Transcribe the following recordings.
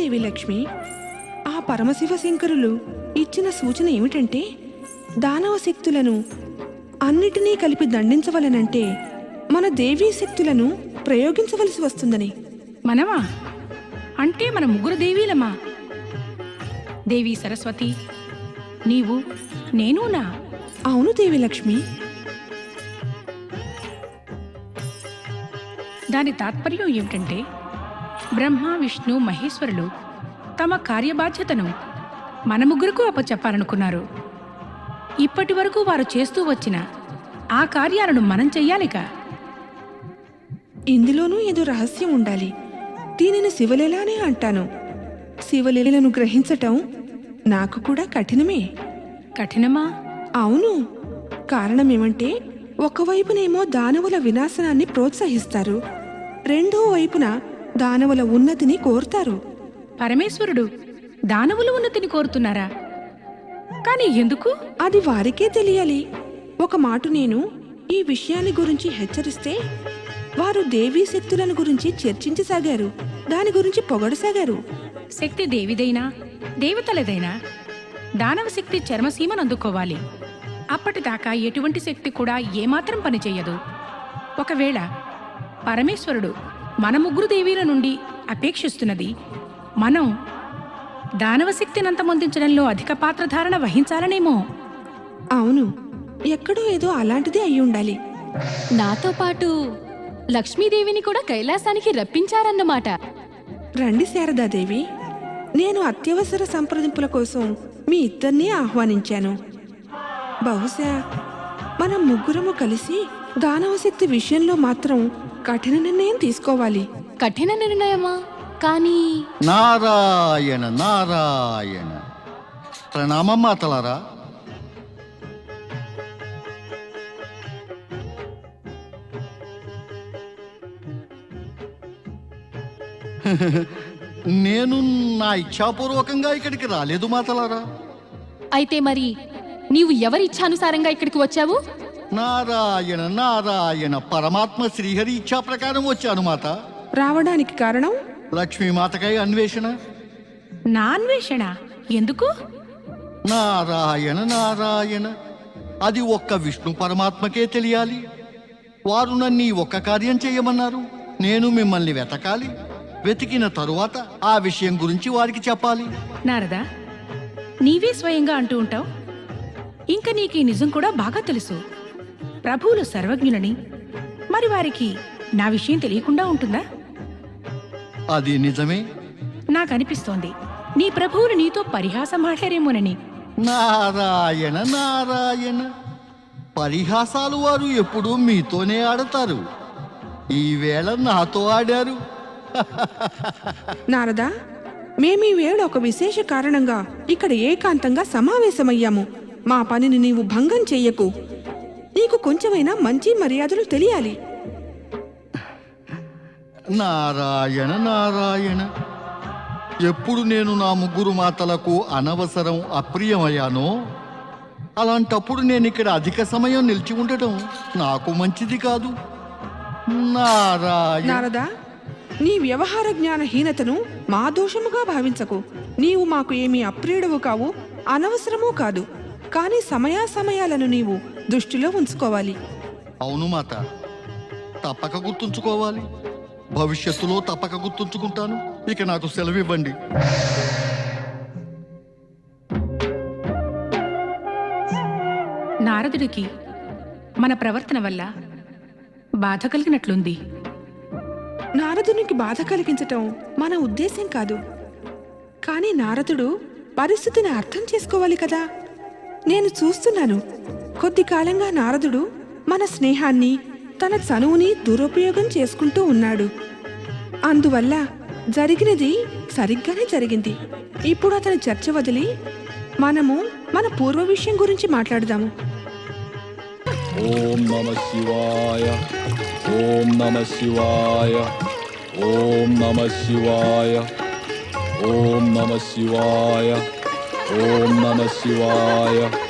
దేవి లక్ష్మి ఆ పరమశివ శంకరులు ఇచ్చిన సూచన ఏమిటంటే దానవ శక్తులను అన్నిటినీ కలిపి దండించవలనంటే మన దేవీ శక్తులను ప్రయోగించవలసి వస్తుందని. మనమా? అంటే మన ముగ్గురు దేవీలమా? దేవి సరస్వతి నీవు నేనునా అవును దేవి లక్ష్మి. దాని తాత్పర్యం ఏమిటంటే బ్రహ్మ విష్ణు మహేశ్వరులు తమ కార్యబాధ్యతను మన ముగ్గురకు అప్పచెప్పాలనుకున్నారు. ఇప్పటి వరకు వారు చేస్తూ వచ్చిన ఆ కార్యాలను మనం చెయ్యాలిగా ఇందులోనూ ఏదో రహస్యం ఉండాలి. దీనిని శివలీలానే అంటాను. శివలీలను గ్రహించటం నాకు కూడా కఠినమే. కఠినమా? అవును. కారణమేమంటే ఒకవైపునేమో దానవుల వినాశనాన్ని ప్రోత్సహిస్తారు. రెండో వైపున దానవుల ఉన్నతిని కోరుతారు. పరమేశ్వరుడు దానవులు ఉన్నతిని కోరుతున్నారా? కానీ ఎందుకు? అది వారికే తెలియాలి. ఒక మాట నేను ఈ విషయాన్ని గురించి హెచ్చరిస్తే వారు దేవీ శక్తులను గురించి చర్చించసాగారు. దాని గురించి పొగడసాగారు. శక్తి దేవిదైనా దేవతలదైనా దానవ శక్తి చర్మసీమను అందుకోవాలి. అప్పటిదాకా ఎటువంటి శక్తి కూడా ఏమాత్రం పనిచేయదు. ఒకవేళ పరమేశ్వరుడు మన ముగ్గురు దేవీల నుండి అపేక్షిస్తున్నది. మనం దానవ శక్తిని అంతమొందించడంలో అధిక పాత్రధారణ వహించాలనేమో. అవును ఎక్కడో ఏదో అలాంటిదే అయి ఉండాలి నాతో పాటు లక్ష్మీదేవిని కూడా కైలాసానికి రప్పించారన్నమాట. రండి శారదాదేవి నేను అత్యవసర సంప్రదింపుల కోసం మీ ఇద్దరినీ ఆహ్వానించాను. బహుశా మనం ముగ్గురము కలిసి దానవ శక్తి విషయంలో మాత్రం కఠిన నిర్ణయం తీసుకోవాలి. కఠిన నిర్ణయమా? కానీ నారాయణ నారాయణ. ప్రణామం మాతలారా. నేను నా ఇచ్ఛాపూర్వకంగా ఇక్కడికి రాలేదు మాతలారా. అయితే మరి నీవు ఎవరి ఇచ్ఛానుసారంగా ఇక్కడికి వచ్చావు? నారాయణ నారాయణ పరమాత్మ శ్రీహరి ఇచ్ఛా ప్రకారం వచ్చాను మాత. రావడానికి కారణం? లక్ష్మీమాతకై అన్వేషణ. నా అన్వేషణ ఎందుకు? నారాయణ నారాయణ అది ఒక్క విష్ణు పరమాత్మకే తెలియాలి. వారు నన్ను ఈ ఒక్క కార్యం చేయమన్నారు. నేను మిమ్మల్ని వెతకాలి. వెతికిన తరువాత ఆ విషయం గురించి వారికి చెప్పాలి. నారదా నీవే స్వయంగా అంటూ ఉంటావు. ఇంకా నీకు ఈ నిజం కూడా బాగా తెలుసు. ప్రభువులు సర్వజ్ఞులని. మరి వారికి నా విషయం తెలియకుండా ఉంటుందా? అది నిజమే. నాకు అనిపిస్తోంది నీ ప్రభువులు నీతో పరిహాసం ఆడారేమోనని నారాయణ నారాయణ. పరిహాసాలు వారు ఎప్పుడూ మీతోనే ఆడతారు. ఈవేళ నాతో ఆడారు. నారదా మేమీ వేళ ఒక విశేష కారణంగా ఇక్కడ ఏకాంతంగా సమావేశమయ్యాము. మా పనిని నీవు భంగం చెయ్యకు నీకు కొంచెమైనా మంచి మర్యాదలు తెలియాలి. నారాయణ నారాయణ ఎప్పుడు నేను నా ముగ్గురు మాతలకు అనవసరం అప్రియమయ్యానో? అలాంటప్పుడు నేను ఇక్కడ అధిక సమయం నిలిచి ఉండటం నాకు మంచిది కాదు. నారాయణ. నారదా నీ వ్యవహార జ్ఞానహీనతను మా దోషముగా భావించకు. నీవు మాకు ఏమీ అప్రియుడవు కావు అనవసరమూ కాదు. కానీ సమయాసమయాలను నీవు దృష్టిలో ఉంచుకోవాలి. అవును మాత. తప్పక గుర్తుంచుకోవాలి. భవిష్యత్తులో తప్పక గుర్తుంచుకుంటాను. ఇక నాకు సెలవివ్వండి. నారదుడికి మన ప్రవర్తన వల్ల బాధ కలిగినట్లుంది. నారదునికి బాధ కలిగించటం మన ఉద్దేశం కాదు. కానీ నారదుడు పరిస్థితిని అర్థం చేసుకోవాలి కదా. నేను చూస్తున్నాను. కొద్ది కాలంగా నారదుడు మన స్నేహాన్ని తన చనువుని దురుపయోగం చేసుకుంటూ ఉన్నాడు. అందువల్ల జరిగినది సరిగ్గానే జరిగింది. ఇప్పుడు అతని చర్చ వదిలి మనము మన పూర్వ విషయం గురించి మాట్లాడదాము. ఓం నమ శివాయ. ఓం నమ శివాయ. ఓం నమ శివాయ. ఓం నమ శివాయ. ఓం నమ శివాయ.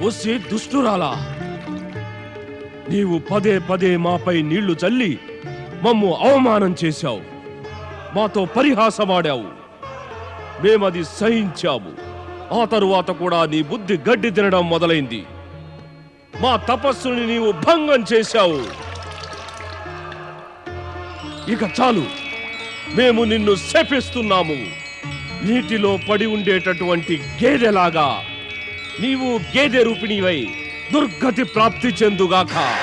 ఓం దుష్టురాలా నీవు పదే పదే మాపై నీళ్ళు చల్లి మమ్ము అవమానం చేశావు మాతో పరిహాసమాడావు మేమది సహించాము ఆ తరువాత కూడా నీ బుద్ధి గడ్డి తినడం మొదలైంది. మా తపస్సుని నీవు భంగం చేశావు. ఇక చాలు. మేము నిన్ను శపిస్తున్నాము. నీటిలో పడి ఉండేటటువంటి గేదెలాగా. నీవు గేదె రూపిణివై దుర్గతి ప్రాప్తి చెందుగాక.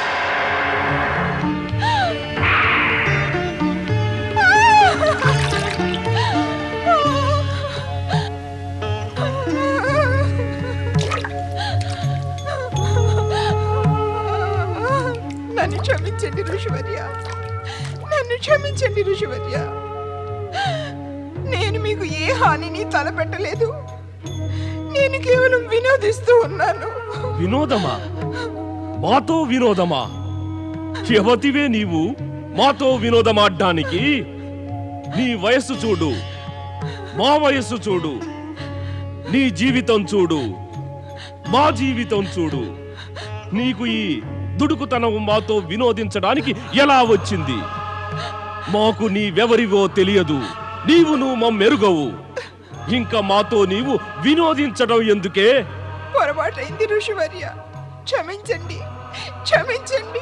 క్షమించండి ఋషివర్య. నన్ను క్షమించండి ఋషివర్య. నేను మీకు ఏ హానిని తలపెట్టలేదు. నేను కేవలం వినోదిస్తూ ఉన్నాను. వినోదమా? మాతో వినోదమా? యవతివే నీవు మాతో వినోదమాడ్డానికి. నీ వయస్సు చూడు. మా వయస్సు చూడు. నీ జీవితం చూడు. మా జీవితం చూడు. నీకు ఈ దుడుకుతనం మాతో వినోదించడానికి ఎలా వచ్చింది? మాకు నీవెవరివో తెలియదు. నీవు నువ్వు మమ్మెరుగవు. ఇంకా మాతో నీవు వినోదించడం ఎందుకే? పొరపాటైంది ఋషివర్య. క్షమించండి. క్షమించండి.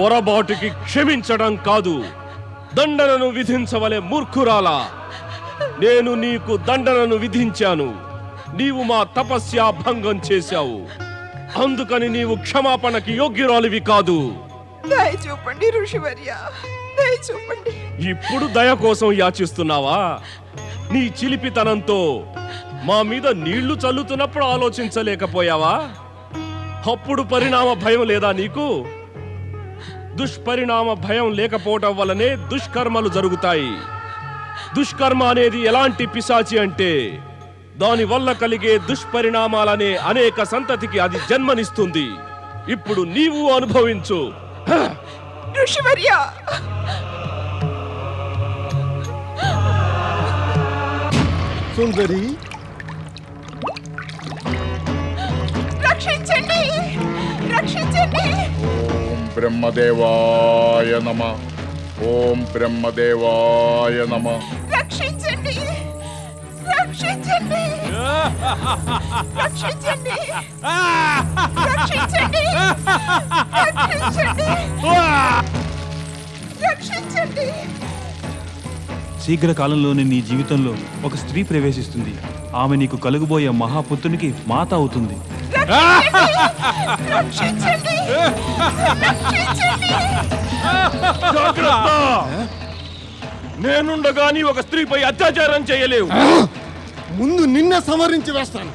పొరబాటుకి క్షమించడం కాదు. దండనను విధించవలే మూర్ఖురాలా. నేను నీకు దండనను విధించాను. నీవు మా తపస్య భంగం చేశావు. అందుకని నీవు క్షమాపణకి యోగ్యురాలివి కాదు. దయ చూపండి ఋషివర్య. దయ చూపండి. ఇప్పుడు దయ కోసం యాచిస్తున్నావా? నీ చిలిపితనంతో మా మీద నీళ్ళు చల్లుతున్నప్పుడు ఆలోచించలేకపోయావా? అప్పుడు పరిణామ భయం లేదా నీకు? దుష్పరిణామ భయం లేకపోవటం వల్లనే దుష్కర్మలు జరుగుతాయి. దుష్కర్మ అనేది ఎలాంటి పిశాచి అంటే దాని వల్ల కలిగే దుష్పరిణామాలనే అనేక సంతతికి అది జన్మనిస్తుంది. ఇప్పుడు నీవు అనుభవించు! ఋషివర్య! సుందరి! రక్షించండి! రక్షించండి! ఓం బ్రహ్మదేవాయ నమ! ఓం బ్రహ్మదేవాయ నమ! రక్షించండి. రక్షించండి. రక్షించండి. రక్షించండి. రక్షించండి శీఘ్రకాలంలోనే నీ జీవితంలో ఒక స్త్రీ ప్రవేశిస్తుంది. ఆమె నీకు కలుగుబోయే మహాపుత్రునికి మాత అవుతుంది. రక్షించండి. రక్షించండి. జాగ్రత్త! నేనుండగా నీ ఒక స్త్రీపై అత్యాచారం చేయలేవు. ముందు నిన్న సంవరించి వేస్తాను.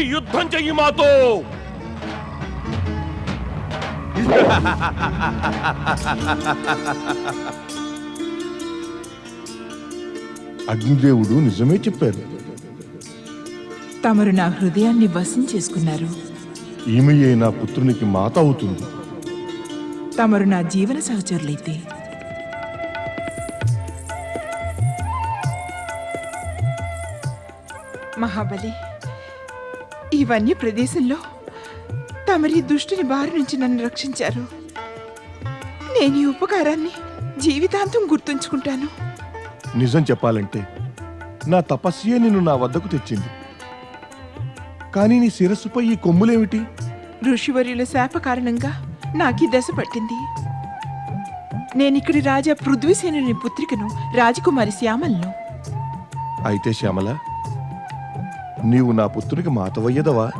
వచ్చి యుద్ధం చెయ్యి మాతో. అగ్నిదేవుడు నిజమే చెప్పారు. తమరు నా హృదయాన్ని వశం చేసుకున్నారు. ఈమెయే నా పుత్రునికి మాత అవుతుంది. తమరు నా జీవన సహచరులైతే. మహాబలి ఈ వన్య ప్రదేశంలో తమరి దుష్టుని బారి నుంచి నన్ను రక్షించారు. నేను ఈ ఉపకారాన్ని జీవితాంతం గుర్తుంచుకుంటాను. నిజం చెప్పాలంటే నా తపస్యే నిన్ను నా వద్దకు తెచ్చింది. కానీ నీ శిరస్సుపై ఈ కొమ్ములేమిటి? ఋషివర్యుల శాప కారణంగా నాకు ఈ దశ పట్టింది. నేనిక్కడి రాజా పృథ్వీసేనుని పుత్రికను రాజకుమారి శ్యామలను. అయితే శ్యామల నీవు నా పుత్రునికి మాతవయ్యదవా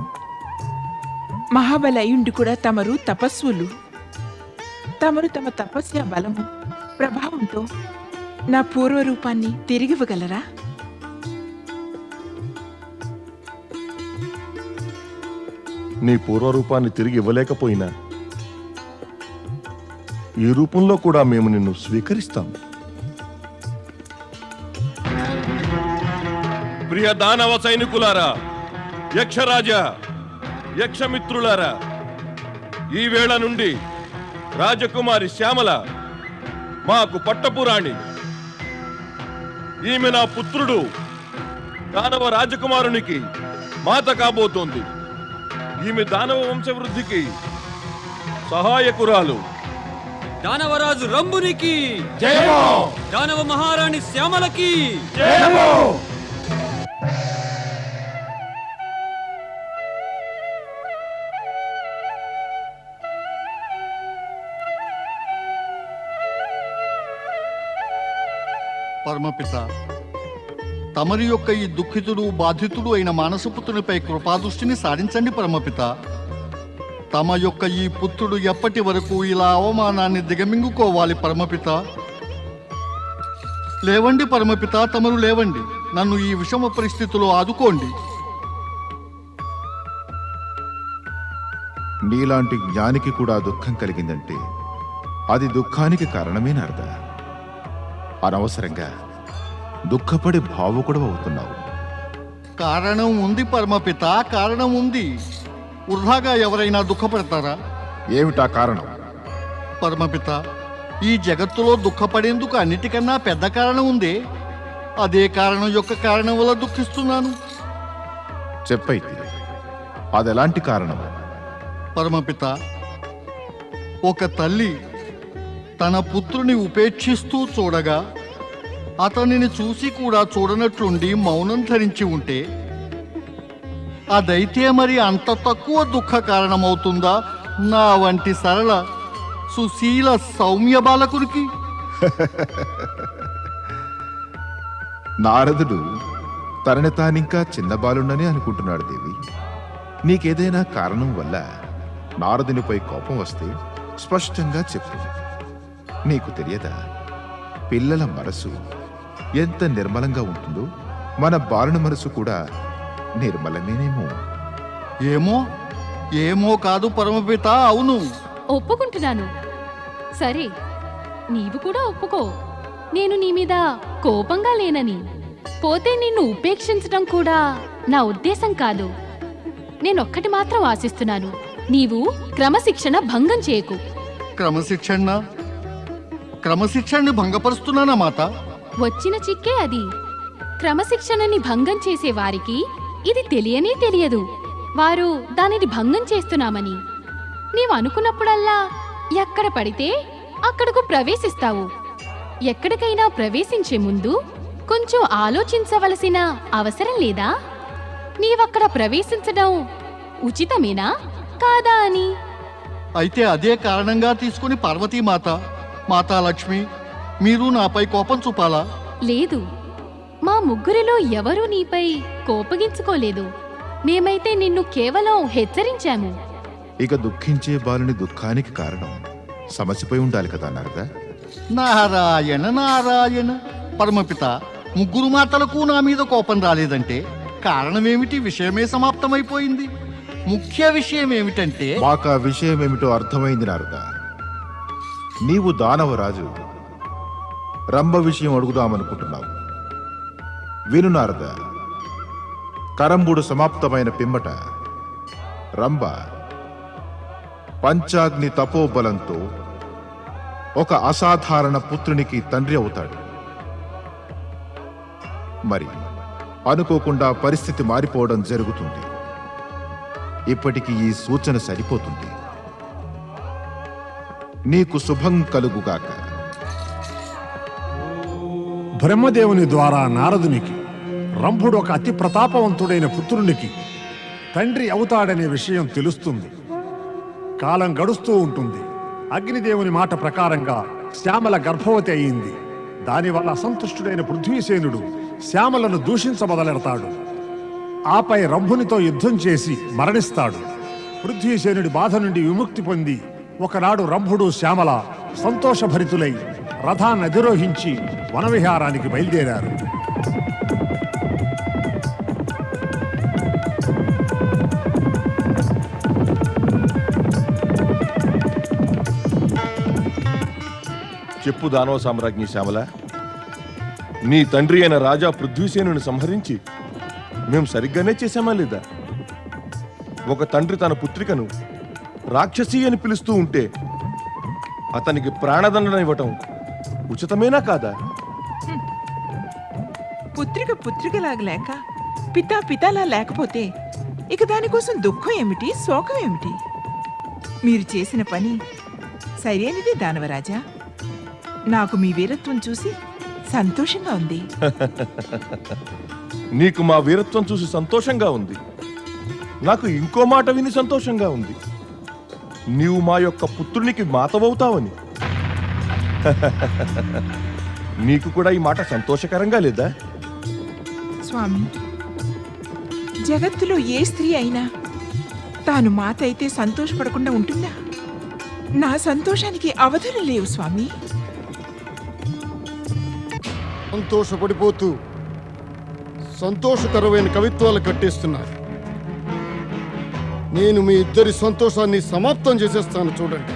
మహాబలయుండి కూడా తమరు తపస్సులు. తమరు తమ తపస్య బలము ప్రభావంతో నా పూర్వ రూపాన్ని తిరిగివ్వగలరా? నీ పూర్వరూపాన్ని తిరిగి ఇవ్వలేకపోయినా ఈ రూపంలో కూడా మేము నిన్ను స్వీకరిస్తాం ప్రియ దానవ సైనికులారా యక్షరాజా యక్షమిత్రులారా ఈ వేళ నుండి రాజకుమారి శ్యామల మాకు పట్టపురాణి. ఈమె నా పుత్రుడు దానవ రాజకుమారునికి మాత కాబోతోంది. ఈమె దానవ వంశవృద్ధికి సహాయకురాలు. దానవరాజు రంభునికి దానవ మహారాణి శ్యామలకి పరమపిత. తమరి యొక్క ఈ దుఃఖితుడు బాధితుడు అయిన మానసపుత్రునిపై కృపాదృష్టిని సారించండి పరమపిత. తమ యొక్క ఈ పుత్రుడు ఎప్పటి వరకు ఇలా అవమానాన్ని దిగమింగుకోవాలి పరమపిత? లేవండి పరమపిత తమరు లేవండి. నన్ను ఈ విషమ పరిస్థితిలో ఆదుకోండి. నీలాంటి జ్ఞానికి కూడా దుఃఖం కలిగిందంటే అది దుఃఖానికి కారణమేనర్ అనవసరంగా దుఃఖపడి భావుకుడు అవుతున్నావు. కారణం ఉంది పరమపిత కారణం ఉంది. వృధాగా ఎవరైనా దుఃఖపడతారా? ఏమిటా కారణం? పరమపిత ఈ జగత్తులో దుఃఖపడేందుకు అన్నిటికన్నా పెద్ద కారణం ఉందే. అదే కారణం యొక్క కారణం వల్ల దుఃఖిస్తున్నాను. చెప్పైతే. అదెలాంటి కారణం? పరమపిత ఒక తల్లి తన పుత్రుని ఉపేక్షిస్తూ చూడగా అతనిని చూసి కూడా చూడనట్లుండి మౌనం ధరించి ఉంటే అదైతే మరి అంత తక్కువ దుఃఖ కారణమవుతుందా నా వంటి సరళ సుశీల సౌమ్య బాలకునికి? నారదుడు తనని తానింకా చిన్న బాలుండని అనుకుంటున్నాడు దేవి. నీకేదైనా కారణం వల్ల నారదునిపై కోపం వస్తే స్పష్టంగా చెప్పు. నీకు తెలియదా? పిల్లల మనసు ఎంత నిర్మలంగా ఉంటుందో మన బాలుని మనసు కూడా నిర్మలమేనేమో. ఏమో? ఏమో కాదు పరమపిత అవును. ఒప్పుకుంటున్నాను. సరే నీవు కూడా ఒప్పుకో. నేను నీ మీద కోపంగా లేనని. పోతే నిన్ను ఉపేక్షించడం కూడా నా ఉద్దేశం కాదు. నేనొక్కటి మాత్రం ఆశిస్తున్నాను. నీవు క్రమశిక్షణ భంగం చేయకు. క్రమశిక్షణ? క్రమశిక్షణని భంగపరుస్తున్నానా మాత? వచ్చిన చిక్కే అది. క్రమశిక్షణని భంగం చేసే వారికి ఇది తెలియనే తెలియదు. వారు దానిని భంగం చేస్తున్నామని. నీవు అనుకున్నప్పుడల్లా ఎక్కడ పడితే అక్కడకు ప్రవేశిస్తావు. ఎక్కడికైనా ప్రవేశించే ముందు కొంచెం ఆలోచించవలసిన అవసరం లేదా? నీవక్కడ ప్రవేశించడం ఉచితమేనా? కాదా అని. అయితే అదే కారణంగా తీసుకుని పార్వతీమాత మాతా లక్ష్మి మీరు నాపై కోపం చూపాలా? లేదు. మా ముగ్గురిలో ఎవరూ నీపై కోపగించుకోలేదు. మేమైతే నిన్ను కేవలం హెచ్చరించాము. ఇక దుఃఖించే బాలుని దుఃఖానికి కారణం సమసిపోయి ఉండాలి కదా నారదా? నారాయణ నారాయణ. పరమపిత ముగ్గురు మాటలకు నా మీద కోపం రాలేదంటే కారణమేమిటి? విషయమే సమాప్తమైపోయింది. ముఖ్య విషయం ఏమిటంటే మాకు ఆ విషయం ఏమిటో అర్థమైంది నారదా. నీవు దానవరాజు. రంభ విషయం అడుగుదామనుకుంటున్నావు. వినునారద కరంబుడు సమాప్తమైన పిమ్మట రంభ పంచాగ్ని తపోబలంతో ఒక అసాధారణ పుత్రునికి తండ్రి అవుతాడు. మరి అనుకోకుండా పరిస్థితి మారిపోవడం జరుగుతుంది. ఇప్పటికీ ఈ సూచన సరిపోతుంది. నీకు శుభం కలుగుగాక. బ్రహ్మదేవుని ద్వారా నారదునికి రంభుడు ఒక అతి ప్రతాపవంతుడైన పుత్రునికి తండ్రి అవుతాడనే విషయం తెలుస్తుంది. కాలం గడుస్తూ ఉంటుంది. అగ్నిదేవుని మాట ప్రకారంగా శ్యామల గర్భవతి అయింది. దానివల్ల అసంతుష్టుడైన పృథ్వీసేనుడు శ్యామలను దూషించబదలెడతాడు. ఆపై రంభునితో యుద్ధం చేసి మరణిస్తాడు. పృథ్వీసేనుడి బాధ నుండి విముక్తి పొంది ఒకనాడు రంభుడు శ్యామల సంతోషభరితులై రథాన్ని అధిరోహించి వనవిహారానికి బయలుదేరారు. చెప్పు దానవ సామ్రాజ్ఞి శ్యామల. నీ తండ్రి అయిన రాజా పృథ్వీసేనుని సంహరించి మేము సరిగ్గానే చేశామా లేదా? ఒక తండ్రి తన పుత్రికను రాక్షసి అని పిలుస్తూ ఉంటే అతనికి ప్రాణదండన ఇవ్వటం ఉచితమేనా కాదా? పుత్రిక పుత్రికలాగా లేక పితా పితాలా లేకపోతే ఇక దానికోసం దుఃఖం ఏమిటి శోకం ఏమిటి? మీరు చేసిన పని సరైనది దానవరాజా. నాకు మీ వీరత్వం చూసి సంతోషంగా ఉంది. నీకు మా వీరత్వం చూసి సంతోషంగా ఉంది. నాకు ఇంకో మాట విని సంతోషంగా ఉంది. నీవు మా యొక్క పుత్రునికి మాతవవుతావని. నీకు కూడా ఈ మాట సంతోషకరంగా లేదా? స్వామి జగత్తులో ఏ స్త్రీ అయినా తాను మాత అయితే సంతోషపడకుండా ఉంటుందా? నా సంతోషానికి అవధులు లేవు స్వామి. సంతోషపడిపోతూ సంతోషకరమైన కవిత్వాలు కట్టేస్తున్నారు. నేను మీ ఇద్దరి సంతోషాన్ని సమాప్తం చేసేస్తాను చూడండి.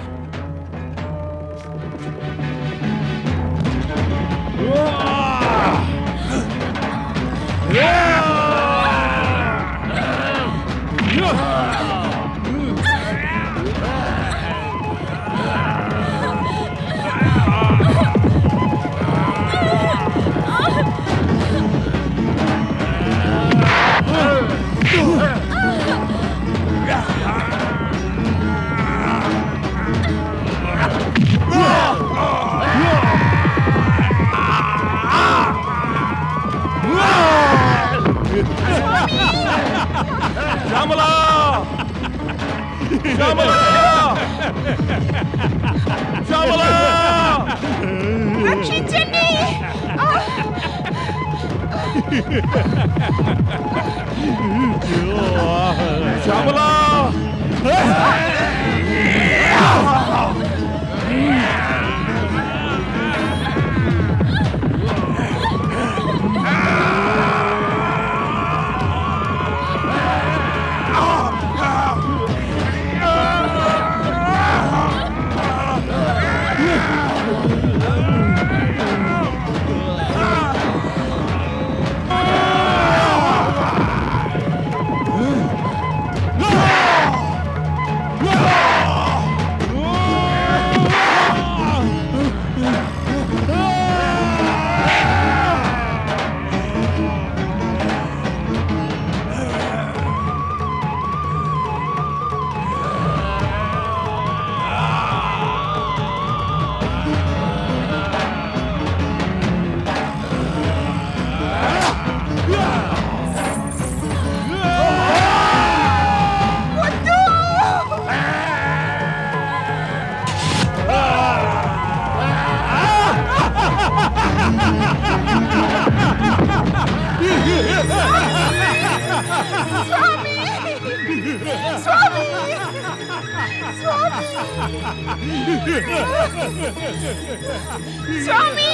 స్వామి స్వామి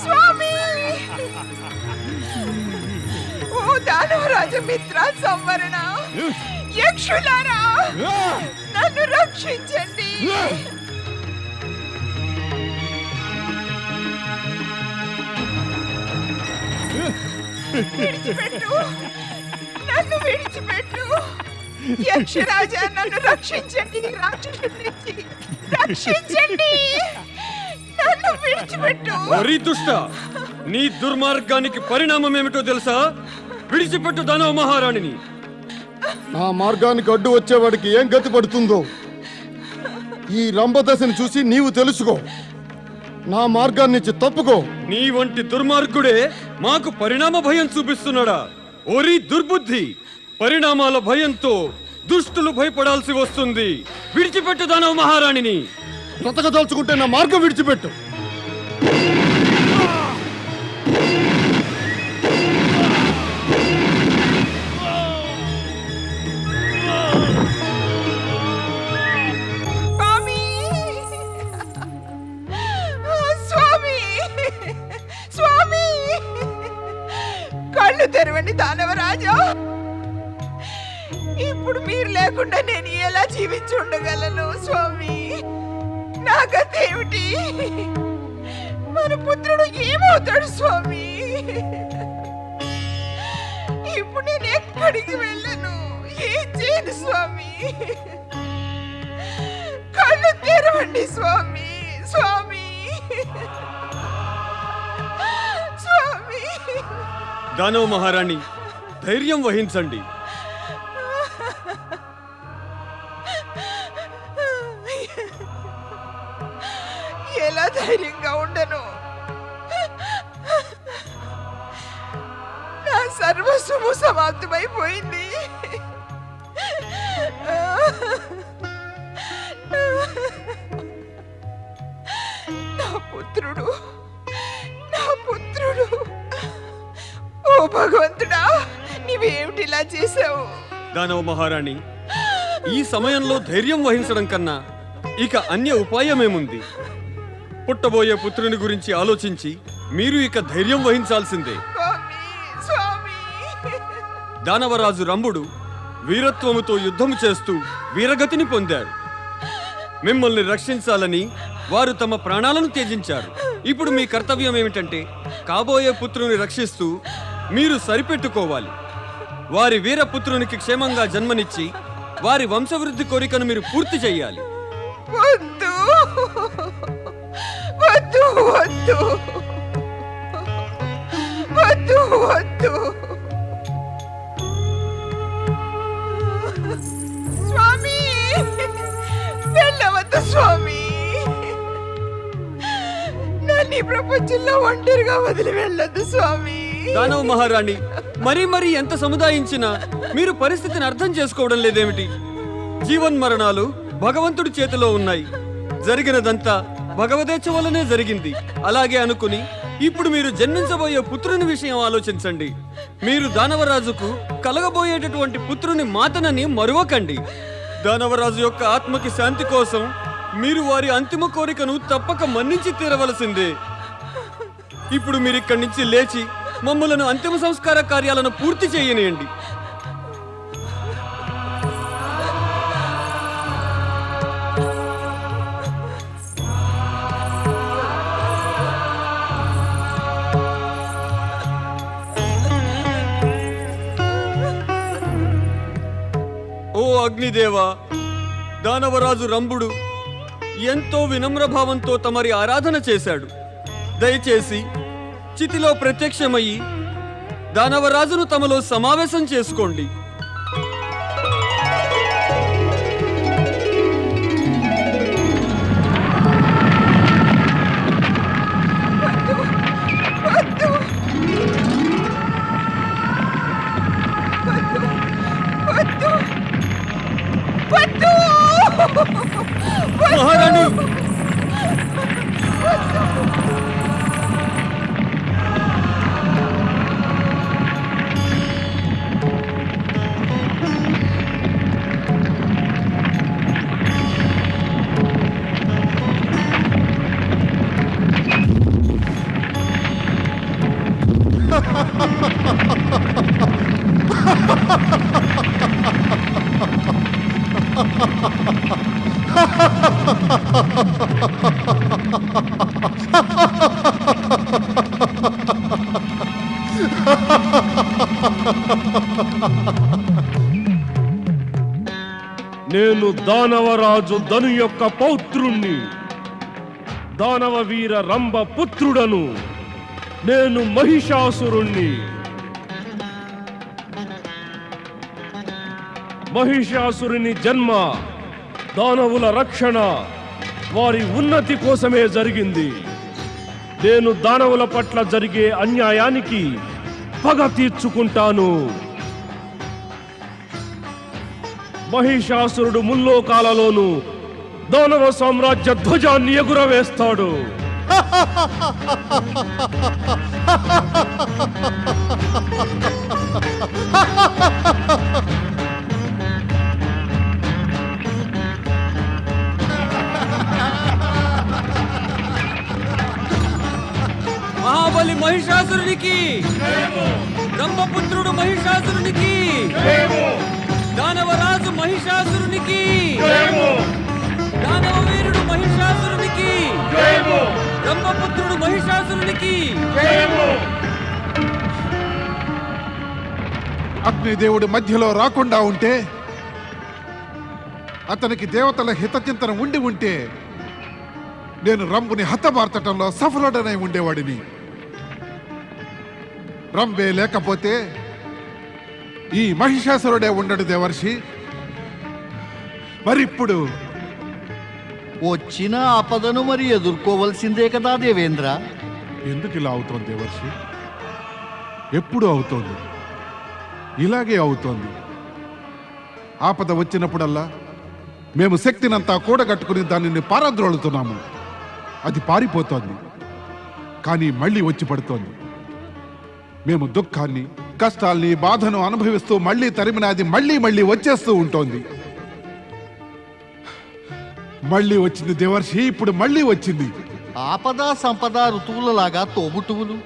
స్వామి ఓ దానవరాజ మిత్ర సంవరణ యక్షులారా నన్ను రక్షించండి విడిచిపెట్టు నన్ను విడిచిపెట్టు యక్షరాజా నన్ను రక్షించండి రాక్షసుడి నుంచి రక్షించండి. నన్ను విడిచిపెట్టు. వరి దుష్ట నీ దుర్మార్గానికి పరిణామం ఏమిటో తెలుసా? విడిచిపెట్టు దానవ మహారాణిని. నా మార్గానికి అడ్డు వచ్చేవాడికి ఏం గతి పడుతుందో? ఈ రంభదశని చూసి నీవు తెలుసుకో. నా మార్గాన్ని నుంచి తప్పుకో. నీ వంటి దుర్మార్గుడే మాకు పరిణామ భయం చూపిస్తున్నాడా? ఓరి దుర్బుద్ధి! పరిణామాల భయంతో దుష్టులు భయపడాల్సి వస్తుంది. విడిచిపెట్టు దానవ మహారాణిని. బ్రతకదలుచుకుంటే నా మార్గం విడిచిపెట్టు. ఇప్పుడు మీరు లేకుండా నేను ఎలా జీవించి ఉండగలను స్వామి? నా గత ఏమిటి? మన పుత్రుడు ఏమవుతాడు స్వామి? ఇప్పుడు నేను ఎక్కడికి వెళ్ళను? ఏం చేయను స్వామి? కళ్ళు తెరవండి స్వామి స్వామి. స్వామి. దానవ మహారాణి ధైర్యం వహించండి. సర్వస్వము సమాప్తమైపోయింది నా పుత్రుడు నా పుత్రుడు. ఓ భగవంతుడా నీవేమిటి ఇలా చేసావు దానవ మహారాణి ఈ సమయంలో ధైర్యం వహించడం కన్నా ఇక అన్య ఉపాయమేముంది? పుట్టబోయే పుత్రుని గురించి ఆలోచించి మీరు ఇక ధైర్యం వహించాల్సిందే. దానవరాజు రంభుడు వీరత్వముతో యుద్ధము చేస్తూ వీరగతిని పొందారు. మిమ్మల్ని రక్షించాలని వారు తమ ప్రాణాలను త్యజించారు. ఇప్పుడు మీ కర్తవ్యం ఏమిటంటే కాబోయే పుత్రుని రక్షిస్తూ మీరు సరిపెట్టుకోవాలి. వారి వీరపుత్రునికి క్షేమంగా జన్మనిచ్చి వారి వంశవృద్ధి కోరికను మీరు పూర్తి చేయాలి వద్దు. వద్దు వద్దు. వద్దు వద్దు. స్వామి. నన్ను ఈ ప్రపంచంలో ఒంటరిగా వదిలి వెళ్ళొద్దు స్వామి. దానవ మహారాణి మరీ మరీ ఎంత సముదాయించినా మీరు పరిస్థితిని అర్థం చేసుకోవడం లేదేమిటి? జీవన్మరణాలు భగవంతుడి చేతిలో ఉన్నాయి. జరిగినదంతా భగవదేచ్ఛ వల్లనే జరిగింది. అలాగే అనుకుని ఇప్పుడు మీరు జన్మించబోయే పుత్రుని విషయం ఆలోచించండి. మీరు దానవరాజుకు కలగబోయేటటువంటి పుత్రుని మాతనని మరువకండి. దానవరాజు యొక్క ఆత్మకి శాంతి కోసం మీరు వారి అంతిమ కోరికను తప్పక మన్నించి తీరవలసిందే. ఇప్పుడు మీరు ఇక్కడి నుంచి లేచి మమ్మలను అంతిమ సంస్కార కార్యాలను పూర్తి చేయనియండి. ఓ అగ్నిదేవ దానవరాజు రంభుడు ఎంతో వినమ్ర భావంతో తమరి ఆరాధన చేశాడు. దయచేసి చితిలో ప్రత్యక్షమయ్యి దానవరాజును తమలో సమావేశం చేసుకోండి. నేను దానవరాజు ధను యొక్క పౌత్రుణ్ణి దానవ వీర రంభ పుత్రుడను నేను మహిషాసురుణ్ణి. మహిషాసురుని జన్మ దానవుల రక్షణ వారి ఉన్నతి కోసమే జరిగింది. నేను దానవుల పట్ల జరిగే అన్యాయానికి పగ తీర్చుకుంటాను. మహిషాసురుడు ముల్లోకాలలోను దానవ సామ్రాజ్య ధ్వజాన్ని ఎగురవేస్తాడు. మహాబలి మహిషాసురునికి బ్రహ్మపుత్రుడు మహిషాసురునికి బ్రహ్మపుత్రుడు మహిషాసురునికి. అగ్నిదేవుడి మధ్యలో రాకుండా ఉంటే అతనికి దేవతల హితచింతన ఉండి ఉంటే నేను రంబుని హతమార్చటంలో సఫలుడనై ఉండేవాడిని. రంబే లేకపోతే ఈ మహిషాసురుడే ఉండడు దేవర్షి. మరిప్పుడు వచ్చిన ఆపదను మరి ఎదుర్కోవలసిందే కదా దేవేంద్ర? ఎందుకు ఇలా అవుతోంది దేవర్షి ఎప్పుడు అవుతోంది? ఇలాగే అవుతోంది. ఆపద వచ్చినప్పుడల్లా మేము శక్తినంతా కూడగట్టుకుని దానిని పారద్రోలుతున్నాము. అది పారిపోతోంది. కానీ మళ్ళీ వచ్చి పడుతోంది. మేము దుఃఖాన్ని కష్టాల్ని బాధను అనుభవిస్తూ మళ్ళీ తరిమినాది మళ్ళీ మళ్ళీ వచ్చేస్తూ ఉంటోంది. మళ్ళీ వచ్చింది దేవర్షి ఇప్పుడు మళ్ళీ వచ్చింది. ఆపద సంపద ఋతువులలాగా తోబుట్టువులు.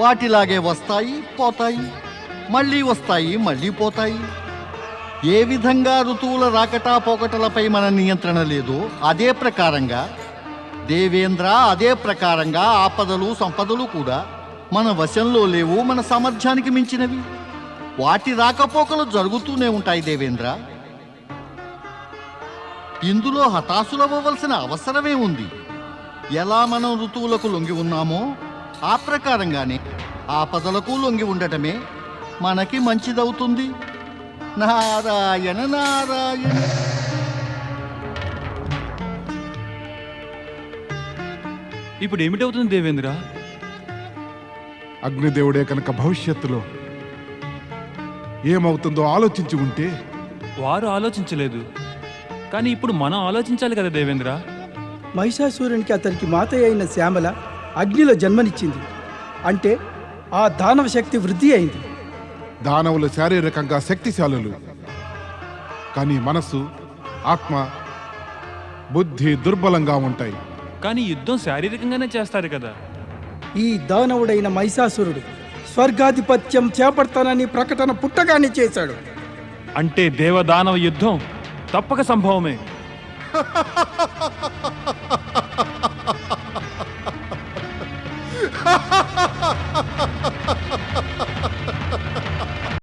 వాటిలాగే వస్తాయి పోతాయి మళ్ళీ వస్తాయి మళ్ళీ పోతాయి. ఏ విధంగా ఋతువుల రాకటా పోకటలపై మన నియంత్రణ లేదో అదే ప్రకారంగా దేవేంద్ర అదే ప్రకారంగా ఆపదలు సంపదలు కూడా మన వశంలో లేవు మన సామర్థ్యానికి మించినవి. వాటి రాకపోకలు జరుగుతూనే ఉంటాయి దేవేంద్ర. ఇందులో హతాశులవ్వవలసిన అవసరమే ఉంది. ఎలా మనం ఋతువులకు లొంగి ఉన్నామో ఆ ప్రకారంగానే ఆపదలకు లొంగి ఉండటమే మనకి మంచిదవుతుంది. నారాయణ నారాయణ. ఇప్పుడు ఏమిటవుతుంది దేవేంద్ర? అగ్నిదేవుడే కనుక భవిష్యత్తులో ఏమవుతుందో ఆలోచించి ఉంటే వారు ఆలోచించలేదు. కానీ ఇప్పుడు మనం ఆలోచించాలి కదా దేవేంద్ర. మహిషాసురునికి అతనికి మాతయ్య అయిన శ్యామల అగ్నిలో జన్మనిచ్చింది. అంటే ఆ దానవ శక్తి వృద్ధి అయింది. దానవులు శారీరకంగా శక్తిశాలులు. కానీ మనస్సు ఆత్మ బుద్ధి దుర్బలంగా ఉంటాయి. కానీ యుద్ధం శారీరకంగానే చేస్తారు కదా. ఈ దానవుడైన మహిషాసురుడు స్వర్గాధిపత్యం చేపడతానని ప్రకటన పుట్టగానే చేశాడు. అంటే దేవదానవ యుద్ధం తప్పక సంభవమే.